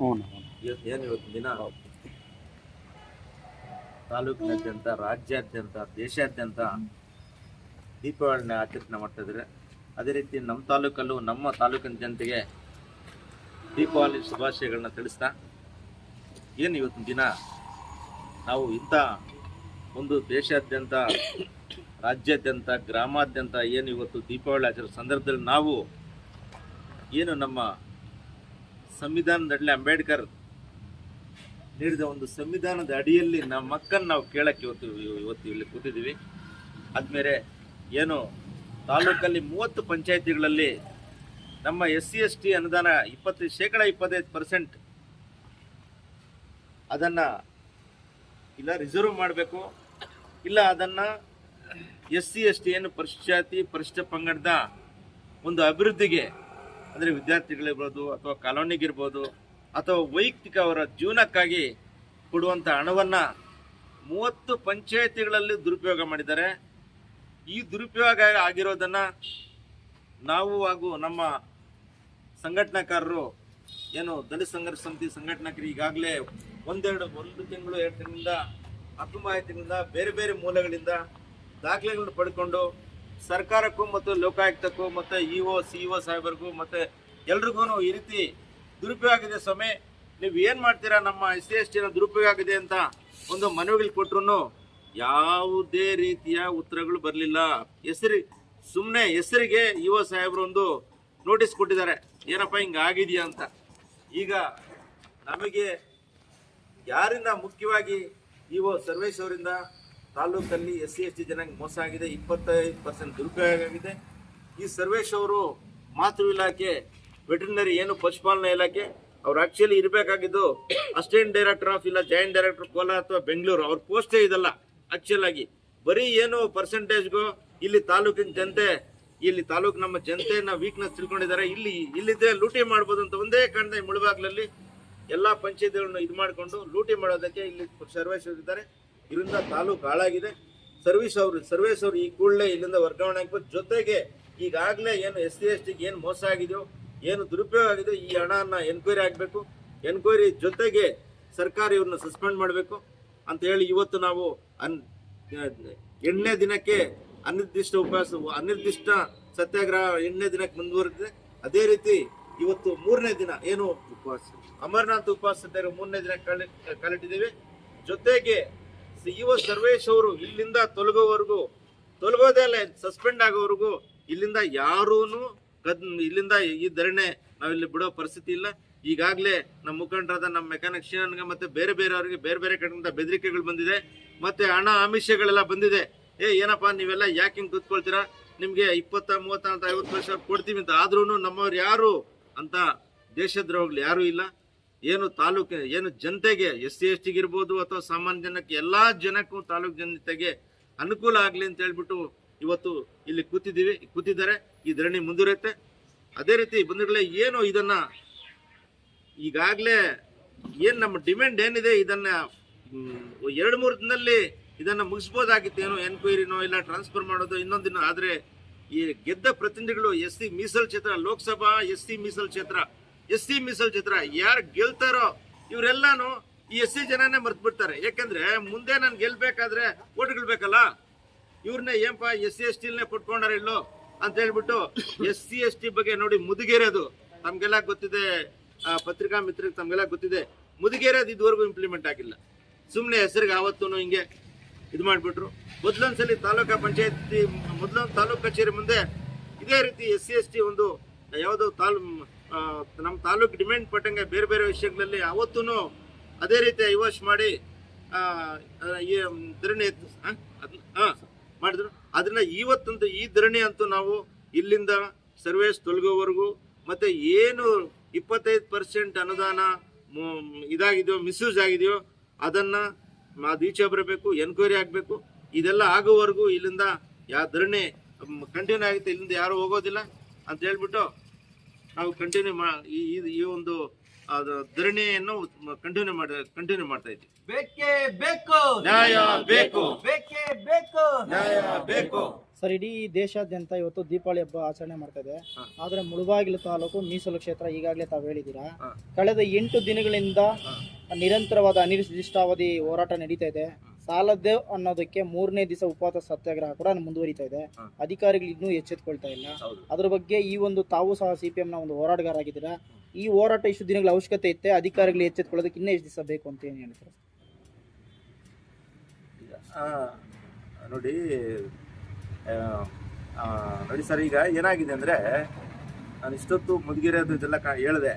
ಇವತ್ತು ದಿನ? ತಾಲೂಕಿನಾದ್ಯಂತ, ರಾಜ್ಯಾದ್ಯಂತ, ದೇಶಾದ್ಯಂತ ದೀಪಾವಳಿನ ಆಚರಣೆ ಮಾಡ್ತಾ ಇದ್ದಾರೆ. ಅದೇ ರೀತಿ ನಮ್ಮ ತಾಲೂಕಲ್ಲೂ ನಮ್ಮ ತಾಲೂಕಿನ ಜನತೆಗೆ ದೀಪಾವಳಿ ಶುಭಾಶಯಗಳನ್ನ ತಿಳಿಸ್ತಾ, ಏನು ಇವತ್ತಿನ ದಿನ? ನಾವು ಇಂಥ ಒಂದು ದೇಶಾದ್ಯಂತ, ರಾಜ್ಯಾದ್ಯಂತ, ಗ್ರಾಮಾದ್ಯಂತ ಏನು ಇವತ್ತು ದೀಪಾವಳಿ ಆಚರಣೆ ಸಂದರ್ಭದಲ್ಲಿ ನಾವು ಏನು ನಮ್ಮ ಸಂವಿಧಾನದಲ್ಲಿ ಅಂಬೇಡ್ಕರ್ ನೀಡಿದ ಒಂದು ಸಂವಿಧಾನದ ಅಡಿಯಲ್ಲಿ ನಮ್ಮ ಮಕ್ಕಳನ್ನ ನಾವು ಕೇಳಕ್ಕೆ ಇವತ್ತು ಇವತ್ತು ಇಲ್ಲಿ ಕೂತಿದ್ದೀವಿ. ಆದಮೇಲೆ ಏನು ತಾಲೂಕಲ್ಲಿ ಮೂವತ್ತು ಪಂಚಾಯತಿಗಳಲ್ಲಿ ನಮ್ಮ ಎಸ್ ಸಿ, ಎಸ್ ಟಿ ಅನುದಾನ ಇಪ್ಪತ್ತು, ಶೇಕಡ ಇಪ್ಪತ್ತೈದು ಪರ್ಸೆಂಟ್ ಅದನ್ನ ಇಲ್ಲ ರಿಸರ್ವ್ ಮಾಡಬೇಕು, ಇಲ್ಲ ಅದನ್ನ ಎಸ್ ಸಿ, ಎಸ್ ಟಿ ಏನು ಪರಿಶಿಷ್ಟ ಜಾತಿ ಪರಿಶಿಷ್ಟ ಪಂಗಡದ ಒಂದು ಅಭಿವೃದ್ಧಿಗೆ ಅಂದರೆ ವಿದ್ಯಾರ್ಥಿಗಳಿರ್ಬೋದು ಅಥವಾ ಕಾಲೋನಿಗಿರ್ಬೋದು ಅಥವಾ ವೈಯಕ್ತಿಕ ಅವರ ಜೀವನಕ್ಕಾಗಿ ಕೊಡುವಂಥ ಹಣವನ್ನು ಮೂವತ್ತು ಪಂಚಾಯತಿಗಳಲ್ಲಿ ದುರುಪಯೋಗ ಮಾಡಿದ್ದಾರೆ. ಈ ದುರುಪಯೋಗ ಆಗಿರೋದನ್ನು ನಾವು ಹಾಗೂ ನಮ್ಮ ಸಂಘಟನಾಕಾರರು, ಏನು ದಲಿತ ಸಂಘರ್ಷ ಸಮಿತಿ ಸಂಘಟನಾಕರು ಈಗಾಗಲೇ ಒಂದೆರಡು, ಒಂದು ತಿಂಗಳು, ಎರಡು ತಿಂಗಳಿಂದ ಹತ್ತು ಬೇರೆ ಬೇರೆ ಮೂಲಗಳಿಂದ ದಾಖಲೆಗಳನ್ನು ಪಡ್ಕೊಂಡು ಸರ್ಕಾರಕ್ಕೂ ಮತ್ತು ಲೋಕಾಯುಕ್ತಕ್ಕೂ ಮತ್ತು E O C E O ಸಾಹೇಬರಿಗೂ ಮತ್ತು ಎಲ್ರಿಗೂ ಈ ರೀತಿ ದುರುಪಯೋಗ ಆಗಿದೆ ಸ್ವಾಮಿ. ನೀವು ಏನು ಮಾಡ್ತೀರಾ? ನಮ್ಮ ಎಸ್ ಸಿ ಎಸ್ ಟಿನ ದುರುಪಯೋಗ ಆಗಿದೆ ಅಂತ ಒಂದು ಮನವಿಗಳು ಕೊಟ್ಟರು ಯಾವುದೇ ರೀತಿಯ ಉತ್ತರಗಳು ಬರಲಿಲ್ಲ. ಹೆಸರಿ ಸುಮ್ಮನೆ ಹೆಸರಿಗೆ ಇ ಒ ಸಾಹೇಬರು ಒಂದು ನೋಟಿಸ್ ಕೊಟ್ಟಿದ್ದಾರೆ. ಏನಪ್ಪ ಹಿಂಗೆ ಆಗಿದೆಯಾ ಅಂತ. ಈಗ ನಮಗೆ ಯಾರಿಂದ ಮುಖ್ಯವಾಗಿ ಇವು ಸರ್ವೇಶ್ ಅವರಿಂದ ತಾಲೂಕಲ್ಲಿ ಎಸ್ ಸಿ ಎಸ್ ಟಿ ಜನಾಂಗ ಮೋಸ ಆಗಿದೆ, ಇಪ್ಪತ್ತೈದು ಪರ್ಸೆಂಟ್ ದುರುಪಯೋಗ ಆಗಿದೆ ಈ ಸರ್ವೇಶ್ ಅವರು ಮಾತೃ ಇಲಾಖೆ, ವೆಟರ್ನರಿ ಏನು ಪಶುಪಾಲನೆ ಇಲಾಖೆ, ಅವ್ರು ಆಕ್ಚುಲಿ ಇರಬೇಕಾಗಿದ್ದು ಅಸಿಸ್ಟೆಂಟ್ ಡೈರೆಕ್ಟರ್ ಆಫ್ ಇಲ್ಲ ಜಾಯಿಂಟ್ ಡೈರೆಕ್ಟರ್ ಕೋಲಾರ ಅಥವಾ ಬೆಂಗಳೂರು, ಅವ್ರ ಪೋಸ್ಟೇ ಇದಲ್ಲ ಆಕ್ಚುಲ್ ಆಗಿ. ಬರೀ ಏನು ಪರ್ಸೆಂಟೇಜ್ಗೂ ಇಲ್ಲಿ ತಾಲೂಕಿನ ಜನತೆ, ಇಲ್ಲಿ ತಾಲೂಕು ನಮ್ಮ ಜನತೆಯನ್ನ ವೀಕ್ನೆಸ್ ತಿಳ್ಕೊಂಡಿದ್ದಾರೆ. ಇಲ್ಲಿ ಇಲ್ಲಿದ್ದೆ ಲೂಟಿ ಮಾಡ್ಬೋದು ಅಂತ ಒಂದೇ ಕಾರಣದ ಮುಳುಬಾಗ್ಲಲ್ಲಿ. ಎಲ್ಲಾ ಪಂಚಾಯಿತಿಗಳನ್ನು ಇದು ಮಾಡಿಕೊಂಡು ಲೂಟಿ ಮಾಡೋದಕ್ಕೆ ಇಲ್ಲಿ ಸರ್ವೇಶ್ ಇದ್ದಾರೆ. ಇದರಿಂದ ತಾಲೂಕು ಹಾಳಾಗಿದೆ. ಸರ್ವಿಸ್ ಅವರು ಸರ್ವಿಸ್ ಅವರು ಈ ಕೂಡಲೇ ಇಲ್ಲಿಂದ ವರ್ಗಾವಣೆ ಆಗ್ಬೋದು ಜೊತೆಗೆ ಈಗಾಗಲೇ ಏನು ಎಸ್ ಸಿ ಎಸ್ ಟಿಗೆ ಏನು ಮೋಸ ಆಗಿದೆಯೋ, ಏನು ದುರುಪಯೋಗ ಆಗಿದೆ ಈ ಹಣನ ಎನ್ಕ್ವೈರಿ ಆಗಬೇಕು. ಎನ್ಕ್ವೈರಿ ಜೊತೆಗೆ ಸರ್ಕಾರ ಇವ್ರನ್ನ ಸಸ್ಪೆಂಡ್ ಮಾಡಬೇಕು ಅಂತ ಹೇಳಿ ಇವತ್ತು ನಾವು ಅನ್, ಎಂಟನೇ ದಿನಕ್ಕೆ ಅನಿರ್ದಿಷ್ಟ ಉಪವಾಸ, ಅನಿರ್ದಿಷ್ಟ ಸತ್ಯಾಗ್ರಹ ಎಂಟನೇ ದಿನಕ್ಕೆ ಮುಂದುವರೆದಿದೆ. ಅದೇ ರೀತಿ ಇವತ್ತು ಮೂರನೇ ದಿನ ಏನು ಉಪವಾಸ? ಅಮರನಾಥ್ ಉಪವಾಸ ಮೂರನೇ ದಿನ ಕಾಲಿ ಕಾಲಿಟ್ಟಿದ್ದೇವೆ ಜೊತೆಗೆ ಇವ ಸರ್ವೇಶ್ ಅವರು ಇಲ್ಲಿಂದ ತೊಲಗೋವರೆಗೂ, ತೊಲಗೋದೇ ಅಲ್ಲ ಸಸ್ಪೆಂಡ್ ಆಗೋವರೆಗೂ ಇಲ್ಲಿಂದ ಯಾರೂ ಕದ್, ಇಲ್ಲಿಂದ ಈ ಧರಣೆ ನಾವಿಲ್ಲಿ ಬಿಡೋ ಪರಿಸ್ಥಿತಿ ಇಲ್ಲ. ಈಗಾಗಲೇ ನಮ್ಮ ಮುಖಂಡರಾದ ನಮ್ಮ ಮೆಕ್ಯಾನಿಕ್ ಶ್ರೀನನ್ಗೆ ಮತ್ತೆ ಬೇರೆ ಬೇರೆಯವರಿಗೆ ಬೇರೆ ಬೇರೆ ಕಡೆಯಿಂದ ಬೆದರಿಕೆಗಳು ಬಂದಿದೆ. ಮತ್ತೆ ಹಣ ಆಮಿಷಗಳೆಲ್ಲ ಬಂದಿದೆ. ಏ, ಏನಪ್ಪ, ನೀವೆಲ್ಲ ಯಾಕೆ ಹಿಂಗೆ ಕೂತ್ಕೊಳ್ತೀರಾ? ನಿಮಗೆ ಇಪ್ಪತ್ತ, ಮೂವತ್ತ ಐವತ್ತು ವರ್ಷ ಕೊಡ್ತೀವಿ ಅಂತ. ಆದ್ರೂ ನಮ್ಮವ್ರು ಯಾರು ಅಂತ ದೇಶದ್ರೋಹಗಳು ಯಾರೂ ಇಲ್ಲ. ಏನು ತಾಲೂಕಿನ, ಏನು ಜನತೆಗೆ, ಎಸ್ ಸಿ ಎಸ್ ಟಿಗೆ ಇರ್ಬೋದು ಅಥವಾ ಸಾಮಾನ್ಯ ಜನಕ್ಕೆ, ಎಲ್ಲ ಜನಕ್ಕೂ ತಾಲೂಕು ಜನತೆಗೆ ಅನುಕೂಲ ಆಗಲಿ ಅಂತ ಹೇಳ್ಬಿಟ್ಟು ಇವತ್ತು ಇಲ್ಲಿ ಕೂತಿದ್ದೀವಿ. ಕೂತಿದ್ದಾರೆ. ಈ ಧರಣಿ ಮುಂದುವರಿಯುತ್ತೆ. ಅದೇ ರೀತಿ ಬಂಧುಗಳೇ, ಏನು ಇದನ್ನು ಈಗಾಗಲೇ ಏನು ನಮ್ಮ ಡಿಮ್ಯಾಂಡ್ ಏನಿದೆ ಇದನ್ನು ಎರಡು ಮೂರು ದಿನದಲ್ಲಿ ಇದನ್ನು ಮುಗಿಸ್ಬೋದಾಗಿತ್ತು. ಏನೋ ಎನ್ಕ್ವೈರಿನೋ ಇಲ್ಲ ಟ್ರಾನ್ಸ್ಫರ್ ಮಾಡೋದು ಇನ್ನೊಂದು ದಿನ. ಆದರೆ ಈ ಗೆದ್ದ ಪ್ರತಿನಿಧಿಗಳು ಎಸ್ ಸಿ ಮೀಸಲ್ ಕ್ಷೇತ್ರ, ಲೋಕಸಭಾ ಎಸ್ ಸಿ ಮೀಸಲ್ ಕ್ಷೇತ್ರ ಎಸ್ ಸಿ ಮೀಸಲ್ ಚಿತ್ರ ಯಾರು ಗೆಲ್ತಾರೋ ಇವರೆಲ್ಲಾನು ಈ ಎಸ್ ಸಿ ಜನನೇ ಮರ್ತು ಬಿಡ್ತಾರೆ ಯಾಕಂದ್ರೆ ಮುಂದೆ ನಾನು ಗೆಲ್ಬೇಕಾದ್ರೆ ಓಟ್ಗಳು ಬೇಕಲ್ಲ ಇವ್ರನ್ನ ಏನಪ್ಪ ಎಸ್ ಸಿ ಎಸ್ ಟಿನೇ ಕೊಟ್ಕೊಂಡಾರ ಇಲ್ಲೋ ಅಂತ ಹೇಳ್ಬಿಟ್ಟು ಎಸ್ ಸಿ ಎಸ್ ಟಿ ಬಗ್ಗೆ ನೋಡಿ ಮುದುಗೇರೋದು. ತಮ್ಗೆಲ್ಲ ಗೊತ್ತಿದೆ ಪತ್ರಿಕಾ ಮಿತ್ರರಿಗೆ ತಮ್ಗೆಲ್ಲ ಗೊತ್ತಿದೆ. ಮುದುಗೇರೋದು ಇದುವರೆಗೂ ಇಂಪ್ಲಿಮೆಂಟ್ ಆಗಿಲ್ಲ. ಸುಮ್ಮನೆ ಹೆಸರಿಗೆ ಆವತ್ತೂ ಹಿಂಗೆ ಇದು ಮಾಡಿಬಿಟ್ರು. ಮೊದಲೊಂದ್ಸಲಿ ತಾಲೂಕಾ ಪಂಚಾಯತಿ, ಮೊದಲೊಂದು ತಾಲೂಕು ಕಚೇರಿ ಮುಂದೆ ಇದೇ ರೀತಿ ಎಸ್ ಸಿ ಎಸ್ ಟಿ ಒಂದು ಯಾವುದೋ ತಾಲೂ ನಮ್ಮ ತಾಲೂಕು ಡಿಮ್ಯಾಂಡ್ ಪಟ್ಟಂಗೆ ಬೇರೆ ಬೇರೆ ವಿಷಯಗಳಲ್ಲಿ ಅವತ್ತೂ ಅದೇ ರೀತಿ ಐವಾಶ್ ಮಾಡಿ ಧರಣಿ ಮಾಡಿದ್ರು. ಅದನ್ನ ಇವತ್ತಂತೂ ಈ ಧರಣಿ ಅಂತೂ ನಾವು ಇಲ್ಲಿಂದ ಸರ್ವೇಸ್ ತೊಲಗೋವರೆಗೂ ಮತ್ತೆ ಏನು ಇಪ್ಪತ್ತೈದು ಪರ್ಸೆಂಟ್ ಅನುದಾನ ಇದಾಗಿದೆಯೋ, ಮಿಸ್ಯೂಸ್ ಆಗಿದೆಯೋ, ಅದನ್ನ ಅದು ಈಚೆ ಬರಬೇಕು, ಎನ್ಕ್ವೈರಿ ಆಗಬೇಕು. ಇದೆಲ್ಲ ಆಗೋವರೆಗೂ ಇಲ್ಲಿಂದ ಯಾವ ಧರಣಿ ಕಂಟಿನ್ಯೂ ಆಗುತ್ತೆ. ಇಲ್ಲಿಂದ ಯಾರು ಹೋಗೋದಿಲ್ಲ ಅಂತ ಹೇಳ್ಬಿಟ್ಟು ನಾವು ಕಂಟಿನ್ಯೂ ಮಾ ಈ ಒಂದು ಅದು ಧರಣಿಯನ್ನು ಕಂಟಿನ್ಯೂ ಮಾಡಿ ಕಂಟಿನ್ಯೂ ಮಾಡ್ತಾ ಇದ್ದೀವಿ ಬೇಕೇ ಬೇಕು. ನ್ಯಾಯ ಬೇಕು. ಬೇಕೇ ಬೇಕು. ನ್ಯಾಯ ಬೇಕು. ಸರ್ ಇಡೀ ದೇಶಾದ್ಯಂತ ಇವತ್ತು ದೀಪಾವಳಿ ಹಬ್ಬ ಆಚರಣೆ ಮಾಡ್ತಾ ಇದೆ. ಆದ್ರೆ ಮುಳುಬಾಗಿಲು ತಾಲೂಕು ಮೀಸಲು ಕ್ಷೇತ್ರ ಈಗಾಗಲೇ ತಾವು ಹೇಳಿದ್ದೀರಾ? ಕಳೆದ ಎಂಟು ದಿನಗಳಿಂದ ನಿರಂತರವಾದ ಅನಿರ್ದಿಷ್ಟಾವಧಿ ಹೋರಾಟ ನಡೀತಾ ಇದೆ. ಸಾಲದ್ದೇ ಅನ್ನೋದಕ್ಕೆ ಮೂರನೇ ದಿವಸ ಉಪವಾಸ ಸತ್ಯಾಗ್ರಹ ಕೂಡ ಮುಂದುವರಿತಾ ಇದೆ. ಅಧಿಕಾರಿಗಳು ಇನ್ನೂ ಎಚ್ಚೆತ್ಕೊಳ್ತಾ ಇಲ್ಲ. ಅದ್ರ ಬಗ್ಗೆ ಈ ಒಂದು ತಾವು ಸಹ ಸಿ ಪಿ ನ ಒಂದು ಹೋರಾಟಗಾರ ಆಗಿದ್ದೀರಾ? ಈ ಹೋರಾಟ ಇಷ್ಟು ದಿನಗಳ ಅವಶ್ಯಕತೆ ಇತ್ತೆ. ಅಧಿಕಾರಿಗಳು ಎಚ್ಚೆತ್ಕೊಳ್ಳೋದಕ್ಕೆ ಇನ್ನೂ ಎಷ್ಟು ದಿವಸ ಬೇಕು ಅಂತ ಏನು ಹೇಳ್ತಾರೆ? ಆ, ನೋಡಿ ನೋಡಿ ಸರ್ ಈಗ ಏನಾಗಿದೆ ಅಂದರೆ ನಾನು ಇಷ್ಟೊತ್ತು ಮುದುಗಿರೋದು ಇದೆಲ್ಲ ಕಾ ಹೇಳಿದೆ.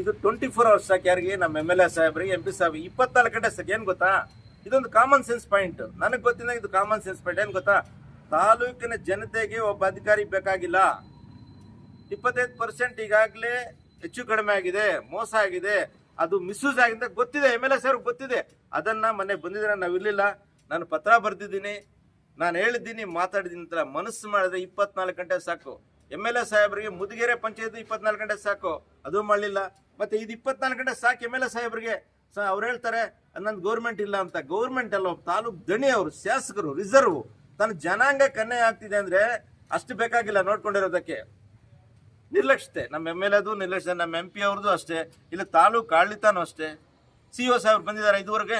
ಇದು ಟ್ವೆಂಟಿ ಫೋರ್ ಅವರ್ಸ್ ಸಾಕು ಯಾರಿಗೆ? ನಮ್ಮ ಎಂ ಎಲ್ ಎ ಸಾಹೇಬ್ರಿಗೆ ಎಂ ಪಿ ಸಾಹೇಬ್ ಇಪ್ಪತ್ನಾಲ್ಕು ಗಂಟೆ ಸಾಕು. ಏನು ಗೊತ್ತಾ? ಇದೊಂದು ಕಾಮನ್ ಸೆನ್ಸ್ ಪಾಯಿಂಟ್ ನನಗೆ ಗೊತ್ತಿಲ್ಲ ಇದು ಕಾಮನ್ ಸೆನ್ಸ್ ಪಾಯಿಂಟ್ ಏನು ಗೊತ್ತಾ? ತಾಲೂಕಿನ ಜನತೆಗೆ ಒಬ್ಬ ಅಧಿಕಾರಿ ಬೇಕಾಗಿಲ್ಲ. ಇಪ್ಪತ್ತೈದು ಪರ್ಸೆಂಟ್ ಈಗಾಗಲೇ ಹೆಚ್ಚು ಕಡಿಮೆ ಆಗಿದೆ, ಮೋಸ ಆಗಿದೆ. ಅದು ಮಿಸ್ಯೂಸ್ ಆಗಿದೆ ಗೊತ್ತಿದೆ ಎಂ ಎಲ್ ಎ ಸರ್ ಗೊತ್ತಿದೆ. ಅದನ್ನ ಮೊನ್ನೆ ಬಂದಿದ್ರೆ ನಾವು ಇರಲಿಲ್ಲ. ನಾನು ಪತ್ರ ಬರೆದಿದ್ದೀನಿ. ನಾನು ಹೇಳಿದ್ದೀನಿ, ಮಾತಾಡಿದ್ದೀನಿ ಅಂತ ಮನಸ್ಸು ಮಾಡಿದ್ರೆ ಇಪ್ಪತ್ನಾಲ್ಕು ಗಂಟೆ ಸಾಕು. ಎಂ ಎಲ್ ಎ ಸಾಹೇಬರಿಗೆ ಮುದುಗೆರೆ ಪಂಚಾಯತ್ ಇಪ್ಪತ್ನಾಲ್ಕು ಗಂಟೆ ಸಾಕು. ಅದು ಮಾಡಲಿಲ್ಲ. ಮತ್ತೆ ಇದು ಇಪ್ಪತ್ನಾಲ್ಕು ಗಂಟೆ ಸಾಕು ಎಂ ಎಲ್ ಎ ಸಾಹೇಬರಿಗೆ. ಸ ಅವ್ರು ಹೇಳ್ತಾರೆ ನನ್ನ ಗೌರ್ಮೆಂಟ್ ಇಲ್ಲ ಅಂತ. ಗೌರ್ಮೆಂಟ್ ಅಲ್ಲ ತಾಲೂಕ್ ದಣಿ ಅವರು, ಶಾಸಕರು ರಿಸರ್ವ್ ತನ್ನ ಜನಾಂಗ ಕನ್ನೆ ಆಗ್ತಿದೆ ಅಂದ್ರೆ ಅಷ್ಟು ಬೇಕಾಗಿಲ್ಲ ನೋಡ್ಕೊಂಡಿರೋದಕ್ಕೆ. ನಿರ್ಲಕ್ಷ್ಯತೆ. ನಮ್ಮ ಎಂ ಎಲ್ ಎದು ನಿರ್ಲಕ್ಷ್ಯ ನಮ್ಮ ಎಂ ಪಿ ಅವ್ರದ್ದು ಅಷ್ಟೇ. ಇಲ್ಲ, ತಾಲೂಕು ಆಡಳಿತನೂ ಅಷ್ಟೇ. ಸಿ ಒ ಸಾಹೇಬ್ರು ಬಂದಿದ್ದಾರೆ ಇದುವರೆಗೆ.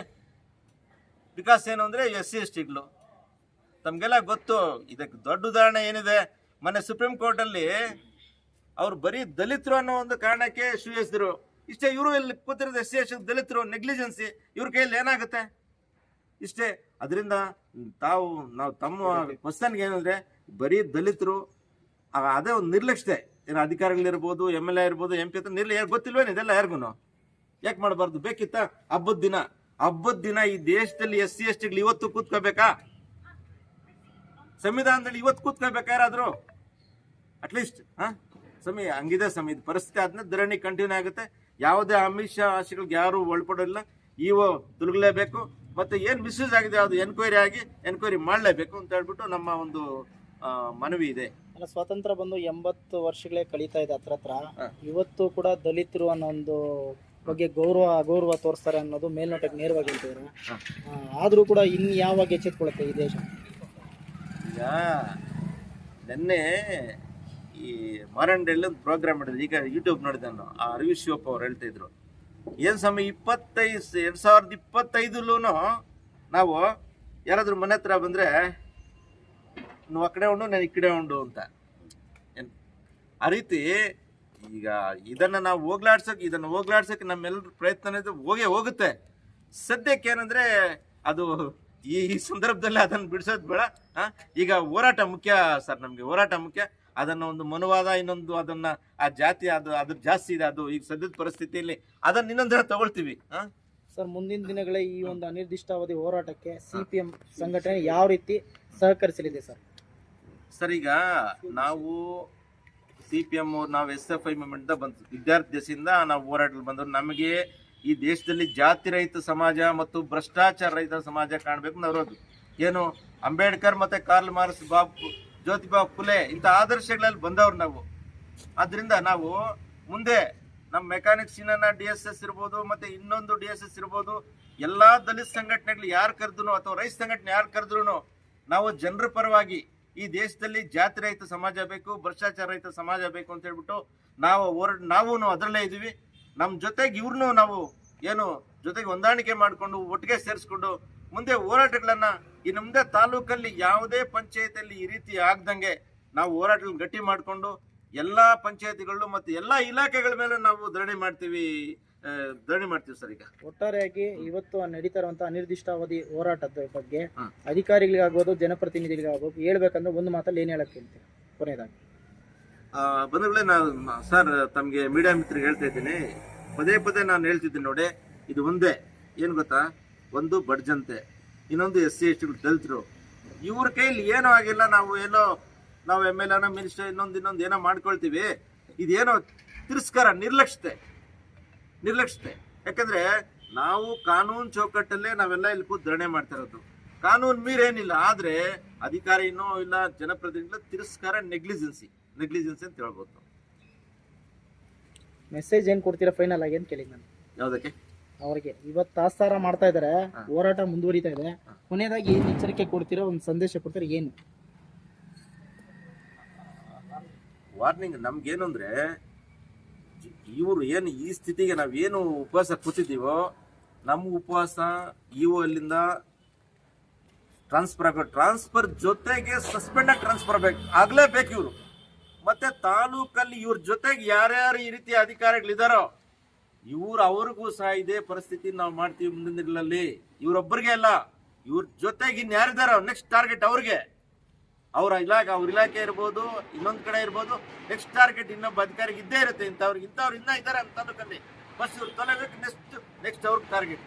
ವಿಕಾಸ್ ಏನು ಅಂದರೆ ಎಸ್ ಸಿ, ಎಸ್ ಟಿಗಳು. ತಮಗೆಲ್ಲ ಗೊತ್ತು, ಇದಕ್ಕೆ ದೊಡ್ಡ ಉದಾಹರಣೆ ಏನಿದೆ? ಮೊನ್ನೆ ಸುಪ್ರೀಂ ಕೋರ್ಟಲ್ಲಿ ಅವ್ರು ಬರೀ ದಲಿತರು ಅನ್ನೋ ಒಂದು ಕಾರಣಕ್ಕೆ ಶ್ರೀಯಿಸಿದ್ರು ಇಷ್ಟೇ ಇವರು ಇಲ್ಲಿ ಕೂತಿರೋದು ಎಸ್ ಸಿ ಎಸ್ ದಲಿತರು ನೆಗ್ಲಿಜೆನ್ಸಿ ಇವ್ರ ಕೈಯಲ್ಲಿ ಏನಾಗುತ್ತೆ? ಇಷ್ಟೇ. ಅದರಿಂದ ತಾವು, ನಾವು ತಮ್ಮ ಕ್ವಶನ್ಗೆ ಏನಂದ್ರೆ, ಬರೀ ದಲಿತರು ಅದೇ ಒಂದು ನಿರ್ಲಕ್ಷ್ಯತೆ ಏನು ಅಧಿಕಾರಿಗಳಿರ್ಬೋದು ಎಂ ಎಲ್ ಎ ಇರ್ಬೋದು ಎಂ ಪಿ ಅಂತ ನಿರ್ಲ, ಯಾರು ಗೊತ್ತಿಲ್ವೇನು? ಇದೆಲ್ಲ ಯಾರಿಗೂ ಯಾಕೆ ಮಾಡಬಾರ್ದು? ಬೇಕಿತ್ತ? ಹಬ್ಬದ ದಿನ. ಹಬ್ಬದ ದಿನ ಈ ದೇಶದಲ್ಲಿ ಎಸ್ ಸಿ ಎಸ್ ಟಿಗಳು ಇವತ್ತು ಕೂತ್ಕೋಬೇಕಾ? ಸಂವಿಧಾನದಲ್ಲಿ ಇವತ್ತು ಕೂತ್ಕೋಬೇಕಾ ಯಾರಾದರೂ? ಅಟ್ಲೀಸ್ಟ್ ಹಾಂ? ಸಮಯ, ಹಂಗಿದೆ ಸಮಯ. ಇದು ಪರಿಸ್ಥಿತಿ ಆದ್ಮೇಲೆ ಧರಣಿ ಕಂಟಿನ್ಯೂ ಆಗುತ್ತೆ. ಯಾವುದೇ ಅಮಿಷ ಆಶೆಗಳಿಗೆ ಯಾರು ಒಳಪಡೋಲ್ಲ ಇವು ತುಲಗಲೇಬೇಕು ಮತ್ತೆ ಏನು ಮಿಸ್ಯೂಸ್ ಆಗಿದೆ ಅದು ಎನ್ಕ್ವೈರಿ ಆಗಿ ಎನ್ಕ್ವೈರಿ ಮಾಡಲೇಬೇಕು ಅಂತ ಹೇಳ್ಬಿಟ್ಟು ನಮ್ಮ ಒಂದು ಮನವಿ ಇದೆ. ಸ್ವಾತಂತ್ರ್ಯ ಬಂದು ಎಂಬತ್ತು ವರ್ಷಗಳೇ ಕಳೀತಾ ಇದೆ ಹತ್ರ ಹತ್ರ. ಇವತ್ತು ಕೂಡ ದಲಿತರು ಅನ್ನೋ ಒಂದು ಬಗ್ಗೆ ಗೌರವ ಅಗೌರವ ತೋರಿಸ್ತಾರೆ ಅನ್ನೋದು ಮೇಲ್ನೋಟಕ್ಕೆ ನೇರವಾಗಿ ಹೇಳ್ತಿದ್ರು. ಆದರೂ ಕೂಡ ಇನ್ನು ಯಾವಾಗ ಎಚ್ಚೆತ್ಕೊಳ್ಳುತ್ತೆ ಈ ದೇಶ? ಈಗ ನಿನ್ನೆ ಈ ಮಾರಂಡಳ್ಳಿ ಒಂದು ಪ್ರೋಗ್ರಾಮ್ ಮಾಡಿದ್ರು ಈಗ ಯೂಟ್ಯೂಬ್ ನೋಡಿದೆ ನಾನು, ಆ ಅರವಿಶ್ ಶಿವಪ್ಪ ಅವ್ರು ಹೇಳ್ತಾ ಇದ್ರು. ಏನು ಸಮಯ ಇಪ್ಪತ್ತೈದು ಎರಡು ಸಾವಿರದ ಇಪ್ಪತ್ತೈದಲ್ಲೂ ನಾವು ಯಾರಾದರೂ ಮನೆ ಹತ್ರ ಬಂದರೆ, ನೀವು ಆ ಕಡೆ ಉಂಡು, ನಾನು ಈ ಕಡೆ ಉಂಡು ಅಂತ. ಆ ರೀತಿ ಈಗ ಇದನ್ನು ನಾವು ಹೋಗ್ಲಾಡ್ಸೋಕೆ, ಇದನ್ನು ಹೋಗ್ಲಾಡ್ಸೋಕೆ ನಮ್ಮೆಲ್ಲರ ಪ್ರಯತ್ನ ಹೋಗೇ ಹೋಗುತ್ತೆ. ಸದ್ಯಕ್ಕೆ ಏನಂದ್ರೆ, ಅದು ಈ ಸಂದರ್ಭದಲ್ಲಿ ಅದನ್ನು ಬಿಡಿಸೋದು ಬೇಡ? ಈಗ ಹೋರಾಟ ಮುಖ್ಯ ಸರ್, ನಮಗೆ ಹೋರಾಟ ಮುಖ್ಯ. ಅದನ್ನ ಒಂದು ಮನುವಾದ ಇನ್ನೊಂದು ಅದನ್ನ ಆ ಜಾತಿ ಅದು ಅದ್ರ ಜಾಸ್ತಿ ಇದೆ ಅದು ಈಗ ಸದ್ಯದ ಪರಿಸ್ಥಿತಿಯಲ್ಲಿ ಅದನ್ನ ಇನ್ನೊಂದು ದಿನ ತಗೊಳ್ತೀವಿ? ಸರ್ ಮುಂದಿನ ದಿನಗಳೇ ಈ ಒಂದು ಅನಿರ್ದಿಷ್ಟಾವಧಿ ಹೋರಾಟಕ್ಕೆ ಸಿ ಪಿ ಎಂ ಸಂಘಟನೆ ಯಾವ ರೀತಿ ಸಹಕರಿಸಲಿದೆ ಸರ್? ಸರ್ ಈಗ ನಾವು ಸಿ ಪಿ ಎಂ ನಾವು ಎಸ್ ಎಫ್ ಐ ಮೂಮೆಂಟ್ ಬಂತು ವಿದ್ಯಾರ್ಥಿ ದೇಶದಿಂದ ನಾವು ಹೋರಾಟಗಳು ಬಂದರು. ನಮಗೆ ಈ ದೇಶದಲ್ಲಿ ಜಾತಿ ರಹಿತ ಸಮಾಜ ಮತ್ತು ಭ್ರಷ್ಟಾಚಾರ ರಹಿತ ಸಮಾಜ ಕಾಣಬೇಕು ನಾವು ಏನು ಅಂಬೇಡ್ಕರ್ ಮತ್ತೆ ಕಾರ್ಲ್ ಮಾರ್ಕ್ಸ್ ಬಾಬು ಜ್ಯೋತಿಬಾ ಫುಲೆ ಇಂಥ ಆದರ್ಶಗಳಲ್ಲಿ ಬಂದವ್ರು ನಾವು. ಆದ್ದರಿಂದ ನಾವು ಮುಂದೆ ನಮ್ಮ ಮೆಕ್ಯಾನಿಕ್ ಸೀನನ್ನ ಡಿ ಎಸ್ ಎಸ್ ಇರ್ಬೋದು, ಮತ್ತೆ ಇನ್ನೊಂದು ಡಿ ಎಸ್ ಎಸ್ ಇರ್ಬೋದು, ಎಲ್ಲಾ ದಲಿತ ಸಂಘಟನೆಗಳು ಯಾರು ಕರೆದ್ರು ಅಥವಾ ರೈತ ಸಂಘಟನೆ ಯಾರು ಕರೆದ್ರು ನಾವು ಜನರ ಪರವಾಗಿ ಈ ದೇಶದಲ್ಲಿ ಜಾತಿ ರಹಿತ ಸಮಾಜ ಬೇಕು, ಭ್ರಷ್ಟಾಚಾರ ರಹಿತ ಸಮಾಜ ಬೇಕು ಅಂತ ಹೇಳ್ಬಿಟ್ಟು ನಾವು ಹೊರ ನಾವು ಅದರಲ್ಲೇ ಇದೀವಿ ನಮ್ಮ ಜೊತೆಗೆ ಇವ್ರನ್ನೂ ನಾವು ಏನು ಜೊತೆಗೆ ಹೊಂದಾಣಿಕೆ ಮಾಡಿಕೊಂಡು ಒಟ್ಟಿಗೆ ಸೇರಿಸ್ಕೊಂಡು ಮುಂದೆ ಹೋರಾಟಗಳನ್ನ ಈ ನಮ್ದೇ ತಾಲೂಕಲ್ಲಿ ಯಾವುದೇ ಪಂಚಾಯತಿಯಲ್ಲಿ ಈ ರೀತಿ ಆಗ್ದಂಗೆ ನಾವು ಹೋರಾಟಗಳನ್ನ ಗಟ್ಟಿ ಮಾಡಿಕೊಂಡು ಎಲ್ಲಾ ಪಂಚಾಯತಿಗಳು ಮತ್ತು ಎಲ್ಲಾ ಇಲಾಖೆಗಳ ಮೇಲೆ ನಾವು ಧರಣಿ ಮಾಡ್ತೀವಿ ಧರಣಿ ಮಾಡ್ತೀವಿ ಸರ್ ಈಗ. ಒಟ್ಟಾರೆಯಾಗಿ ಇವತ್ತು ನಡೀತಾ ಇರುವಂತ ಅನಿರ್ದಿಷ್ಟಾವಧಿ ಹೋರಾಟದ ಬಗ್ಗೆ. ಅಧಿಕಾರಿಗಳಿಗಾಗ್ಬೋದು ಜನಪ್ರತಿನಿಧಿಗಳಿಗಾಗ್ಬೋದು ಹೇಳ್ಬೇಕಂದ್ರೆ ಒಂದು ಮಾತಲ್ಲಿ ಏನ್ ಹೇಳಕ್ಕೆ ಕೊನೆಯದಾಗಿ. ಬಂಧುಗಳೇ ನಾನು ಸರ್ ತಮಗೆ ಮೀಡಿಯಾ ಮಿತ್ರರಿಗೆ ಹೇಳ್ತಾ ಇದ್ದೀನಿ. ಪದೇ ಪದೇ ನಾನು ಹೇಳ್ತಿದ್ದೀನಿ ನೋಡಿ ಇದು ಒಂದೇ. ಏನು ಗೊತ್ತಾ? ಒಂದು ಬಡ್ ಜನತೆ ಇನ್ನೊಂದು ಎಸ್ ಸಿ ಎಸ್ ಟಿಗಳು ದಲಿತರು ಇವ್ರ ಕೈಲಿ ಏನೂ ಆಗಿಲ್ಲ ನಾವು ಏನೋ ನಾವು ಎಂ ಎಲ್ ಎನ ಮಿನಿಸ್ಟರ್ ಇನ್ನೊಂದು ಇನ್ನೊಂದು ಏನೋ ಮಾಡ್ಕೊಳ್ತೀವಿ. ಇದೇನೋ ತಿರಸ್ಕಾರ ನಿರ್ಲಕ್ಷ್ಯತೆ ನಿರ್ಲಕ್ಷ್ಯತೆ. ಯಾಕಂದ್ರೆ ನಾವು ಕಾನೂನು ಚೌಕಟ್ಟಲ್ಲೇ ನಾವೆಲ್ಲ ಇಲ್ಲಿ ಕೂತ್ ಧರಣೆ ಮಾಡ್ತಾ ಇರೋದು. ಕಾನೂನು ಮೀರೇನಿಲ್ಲ ಆದ್ರೆ ಇನ್ನೂ ಇಲ್ಲ ಜನಪ್ರತಿನಿಧಿಗಳ ತಿರಸ್ಕಾರ ನೆಗ್ಲಿಜೆನ್ಸಿ ನೆಗ್ಲಿಜೆನ್ಸಿ ಅಂತ ಹೇಳ್ಬೋದು. ಮೆಸೇಜ್ ಏನು ಕೊಡ್ತೀರಾ ಫೈನಲ್ ಆಗಿ ಅಂತ ಕೇಳಿ ನಾನು. ಯಾವುದಕ್ಕೆ? ಅವ್ರಿಗೆ. ಇವತ್ತು ತಾಸ್ತಾರ ಮಾಡ್ತಾ ಇದಾರೆ. ಹೋರಾಟ ಮುಂದುವರಿತಾ ಇದೆ. ಕೊನೆಯದಾಗಿ ಏನ್ ಎಚ್ಚರಿಕೆ ಕೊಡ್ತೀರಾ ಒಂದು ಸಂದೇಶ ಕೊಡ್ತೀರಾ ಏನು? ವಾರ್ನಿಂಗ್ ನಮ್ಗೇನು ಅಂದ್ರೆ ಇವರು ಏನು ಈ ಸ್ಥಿತಿಗೆ ನಾವೇನು ಉಪವಾಸ ಕೂತಿದ್ದೀವೋ ನಮ್ಮ ಉಪವಾಸ ಇವು ಅಲ್ಲಿಂದ ಟ್ರಾನ್ಸ್ಫರ್ ಆಗೋ ಟ್ರಾನ್ಸ್ಫರ್ ಜೊತೆಗೆ ಸಸ್ಪೆಂಡ್ ಆಗಿ ಟ್ರಾನ್ಸ್ಫರ್ ಆಗ್ಬೇಕು. ಆಗ್ಲೇಬೇಕು ಇವರು. ಮತ್ತೆ ತಾಲೂಕಲ್ಲಿ ಇವ್ರ ಜೊತೆಗೆ ಯಾರ್ಯಾರು ಈ ರೀತಿಯ ಅಧಿಕಾರಿಗಳಿದಾರೋ ಇವ್ರು ಅವ್ರಿಗೂ ಸಹ ಇದೇ ಪರಿಸ್ಥಿತಿ ನಾವು ಮಾಡ್ತೀವಿ ಮುಂದಿನ ದಿನಗಳಲ್ಲಿ. ಇವ್ರೊಬ್ಬರಿಗೆ ಅಲ್ಲ, ಇವ್ರ ಜೊತೆಗೆ ಇನ್ ಯಾರಿದಾರೋ ನೆಕ್ಸ್ಟ್ ಟಾರ್ಗೆಟ್ ಅವ್ರಿಗೆ. ಅವರ ಇಲಾಖೆ, ಅವ್ರ ಇಲಾಖೆ ಇರ್ಬೋದು, ಇನ್ನೊಂದ್ ಕಡೆ ಇರ್ಬೋದು ನೆಕ್ಸ್ಟ್ ಟಾರ್ಗೆಟ್ ಇನ್ನೊಬ್ಬ ಅಧಿಕಾರಿಗೆ ಇದ್ದೇ ಇರುತ್ತೆ. ಇಂಥವ್ರಿಗೆ ಇಂಥವ್ರು ಇನ್ನ ಇದ್ದಾರೆ ಅಂತ ಅನ್ಕೊಂಡಿ ಬಸ್ ಇವ್ರು ತೊಲಬೇಕು ನೆಕ್ಸ್ಟ್ ನೆಕ್ಸ್ಟ್ ಅವ್ರಿಗೆ ಟಾರ್ಗೆಟ್